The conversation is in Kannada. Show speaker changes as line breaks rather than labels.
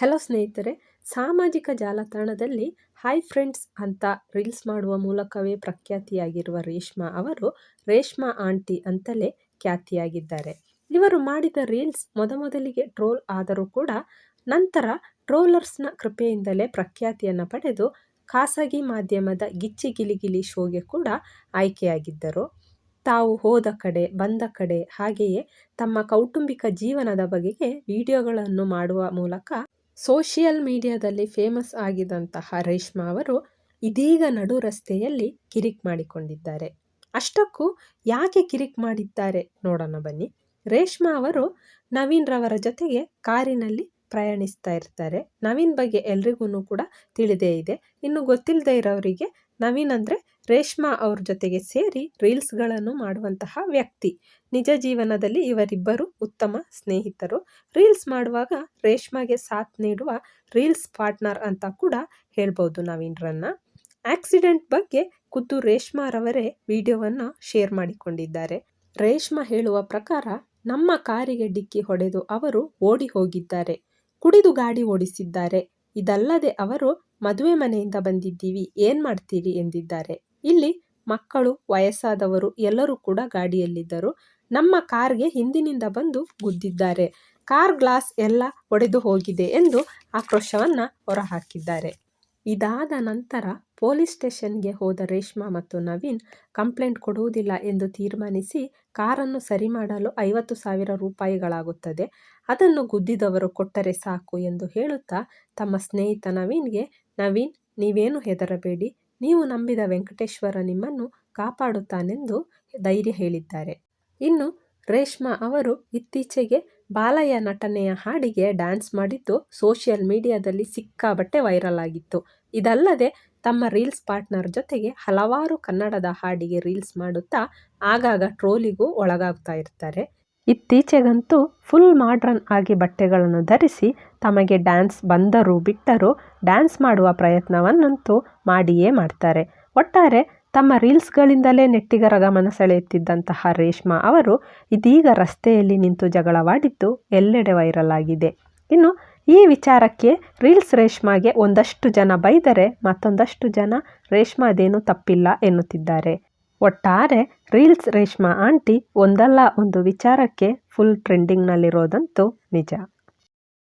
ಹಲೋ ಸ್ನೇಹಿತರೆ, ಸಾಮಾಜಿಕ ಜಾಲತಾಣದಲ್ಲಿ ಹಾಯ್ ಫ್ರೆಂಡ್ಸ್ ಅಂತ ರೀಲ್ಸ್ ಮಾಡುವ ಮೂಲಕವೇ ಪ್ರಖ್ಯಾತಿಯಾಗಿರುವ ರೇಷ್ಮಾ ಅವರು ರೇಷ್ಮಾ ಆಂಟಿ ಅಂತಲೇ ಖ್ಯಾತಿಯಾಗಿದ್ದಾರೆ. ಇವರು ಮಾಡಿದ ರೀಲ್ಸ್ ಮೊದಮೊದಲಿಗೆ ಟ್ರೋಲ್ ಆದರೂ ಕೂಡ ನಂತರ ಟ್ರೋಲರ್ಸ್ನ ಕೃಪೆಯಿಂದಲೇ ಪ್ರಖ್ಯಾತಿಯನ್ನು ಪಡೆದು ಖಾಸಗಿ ಮಾಧ್ಯಮದ ಗಿಚ್ಚಿ ಗಿಲಿಗಿಲಿ ಶೋಗೆ ಕೂಡ ಆಯ್ಕೆಯಾಗಿದ್ದರು. ತಾವು ಹೋದ ಕಡೆ, ಬಂದ ಕಡೆ ಹಾಗೆಯೇ ತಮ್ಮ ಕೌಟುಂಬಿಕ ಜೀವನದ ಬಗೆಗೆ ವಿಡಿಯೋಗಳನ್ನು ಮಾಡುವ ಮೂಲಕ ಸೋಷಿಯಲ್ ಮೀಡಿಯಾದಲ್ಲಿ ಫೇಮಸ್ ಆಗಿದಂತಹ ರೇಷ್ಮಾ ಅವರು ಇದೀಗ ನಡು ರಸ್ತೆಯಲ್ಲಿ ಕಿರಿಕ್ ಮಾಡಿಕೊಂಡಿದ್ದಾರೆ. ಅಷ್ಟಕ್ಕೂ ಯಾಕೆ ಕಿರಿಕ್ ಮಾಡಿದ್ದಾರೆ ನೋಡೋಣ ಬನ್ನಿ. ರೇಷ್ಮಾ ಅವರು ನವೀನ್ ರವರ ಜೊತೆಗೆ ಕಾರಿನಲ್ಲಿ ಪ್ರಯಾಣಿಸ್ತಾ ಇರ್ತಾರೆ. ನವೀನ್ ಬಗ್ಗೆ ಎಲ್ರಿಗೂ ಕೂಡ ತಿಳಿದೇ ಇದೆ. ಇನ್ನು ಗೊತ್ತಿಲ್ಲದೆ ಇರೋರಿಗೆ ನವೀನ್ ಅಂದರೆ ರೇಷ್ಮಾ ಅವ್ರ ಜೊತೆಗೆ ಸೇರಿ ರೀಲ್ಸ್ಗಳನ್ನು ಮಾಡುವಂತಹ ವ್ಯಕ್ತಿ. ನಿಜ ಜೀವನದಲ್ಲಿ ಇವರಿಬ್ಬರು ಉತ್ತಮ ಸ್ನೇಹಿತರು. ರೀಲ್ಸ್ ಮಾಡುವಾಗ ರೇಷ್ಮಾಗೆ ಸಾಥ್ ನೀಡುವ ರೀಲ್ಸ್ ಪಾರ್ಟ್ನರ್ ಅಂತ ಕೂಡ ಹೇಳ್ಬೋದು ನವೀನ್ರನ್ನ. ಆಕ್ಸಿಡೆಂಟ್ ಬಗ್ಗೆ ಖುದ್ದು ರೇಷ್ಮಾರವರೇ ವಿಡಿಯೋವನ್ನು ಶೇರ್ ಮಾಡಿಕೊಂಡಿದ್ದಾರೆ. ರೇಷ್ಮಾ ಹೇಳುವ ಪ್ರಕಾರ, ನಮ್ಮ ಕಾರಿಗೆ ಡಿಕ್ಕಿ ಹೊಡೆದು ಅವರು ಓಡಿ ಹೋಗಿದ್ದಾರೆ. ಕುಡಿದು ಗಾಡಿ ಓಡಿಸಿದ್ದಾರೆ. ಇದಲ್ಲದೆ ಅವರು ಮದುವೆ ಮನೆಯಿಂದ ಬಂದಿದ್ದೀವಿ, ಏನ್ ಮಾಡ್ತೀರಿ ಎಂದಿದ್ದಾರೆ. ಇಲ್ಲಿ ಮಕ್ಕಳು, ವಯಸ್ಸಾದವರು ಎಲ್ಲರೂ ಕೂಡ ಗಾಡಿಯಲ್ಲಿದ್ದರು. ನಮ್ಮ ಕಾರ್ಗೆ ಹಿಂದಿನಿಂದ ಬಂದು ಗುದ್ದಿದ್ದಾರೆ. ಕಾರ್ ಗ್ಲಾಸ್ ಎಲ್ಲ ಒಡೆದು ಹೋಗಿದೆ ಎಂದು ಆಕ್ರೋಶವನ್ನ ಹೊರಹಾಕಿದ್ದಾರೆ. ಇದಾದ ನಂತರ ಪೊಲೀಸ್ ಸ್ಟೇಷನ್ಗೆ ಹೋದ ರೇಷ್ಮಾ ಮತ್ತು ನವೀನ್ ಕಂಪ್ಲೇಂಟ್ ಕೊಡುವುದಿಲ್ಲ ಎಂದು ತೀರ್ಮಾನಿಸಿ ಕಾರನ್ನು ಸರಿ ಮಾಡಲು ಐವತ್ತು ಸಾವಿರ ರೂಪಾಯಿಗಳಾಗುತ್ತದೆ. ಅದನ್ನು ಗುದ್ದಿದವರು ಕೊಟ್ಟರೆ ಸಾಕು ಎಂದು ಹೇಳುತ್ತಾ ತಮ್ಮ ಸ್ನೇಹಿತ ನವೀನ್ಗೆ, ನವೀನ್, ನೀವೇನು ಹೆದರಬೇಡಿ. ನೀವು ನಂಬಿದ ವೆಂಕಟೇಶ್ವರ ನಿಮ್ಮನ್ನು ಕಾಪಾಡುತ್ತಾನೆಂದು ಧೈರ್ಯ ಹೇಳಿದ್ದಾರೆ. ಇನ್ನು ರೇಷ್ಮಾ ಅವರು ಇತ್ತೀಚೆಗೆ ಬಾಲಯ್ಯ ನಟನೆಯ ಹಾಡಿಗೆ ಡ್ಯಾನ್ಸ್ ಮಾಡಿದ್ದು ಸೋಷಿಯಲ್ ಮೀಡಿಯಾದಲ್ಲಿ ಸಿಕ್ಕಾಬಟ್ಟೆ ವೈರಲ್ ಆಗಿತ್ತು. ಇದಲ್ಲದೆ ತಮ್ಮ ರೀಲ್ಸ್ ಪಾರ್ಟ್ನರ್ ಜೊತೆಗೆ ಹಲವಾರು ಕನ್ನಡದ ಹಾಡಿಗೆ ರೀಲ್ಸ್ ಮಾಡುತ್ತಾ ಆಗಾಗ ಟ್ರೋಲಿಗೂ ಒಳಗಾಗ್ತಾ ಇರ್ತಾರೆ. ಇತ್ತೀಚೆಗಂತೂ ಫುಲ್ ಮಾಡ್ರನ್ ಆಗಿ ಬಟ್ಟೆಗಳನ್ನು ಧರಿಸಿ ತಮಗೆ ಡ್ಯಾನ್ಸ್ ಬಂದರೂ ಬಿಟ್ಟರೂ ಡ್ಯಾನ್ಸ್ ಮಾಡುವ ಪ್ರಯತ್ನವನ್ನಂತೂ ಮಾಡಿಯೇ ಮಾಡ್ತಾರೆ. ಒಟ್ಟಾರೆ ತಮ್ಮ ರೀಲ್ಸ್ಗಳಿಂದಲೇ ನೆಟ್ಟಿಗರ ಗಮನ ಸೆಳೆಯುತ್ತಿದ್ದಂತಹ ರೇಷ್ಮಾ ಅವರು ಇದೀಗ ರಸ್ತೆಯಲ್ಲಿ ನಿಂತು ಜಗಳವಾಡಿದ್ದು ಎಲ್ಲೆಡೆ ವೈರಲ್ ಆಗಿದೆ. ಇನ್ನು ಈ ವಿಚಾರಕ್ಕೆ ರೀಲ್ಸ್ ರೇಷ್ಮಾಗೆ ಒಂದಷ್ಟು ಜನ ಬೈದರೆ ಮತ್ತೊಂದಷ್ಟು ಜನ ರೇಷ್ಮಾದೇನು ತಪ್ಪಿಲ್ಲ ಎನ್ನುತ್ತಿದ್ದಾರೆ. ಒಟ್ಟಾರೆ ರೀಲ್ಸ್ ರೇಷ್ಮಾ ಆಂಟಿ ಒಂದಲ್ಲ ಒಂದು ವಿಚಾರಕ್ಕೆ ಫುಲ್ ಟ್ರೆಂಡಿಂಗ್ನಲ್ಲಿರೋದಂತೂ ನಿಜ.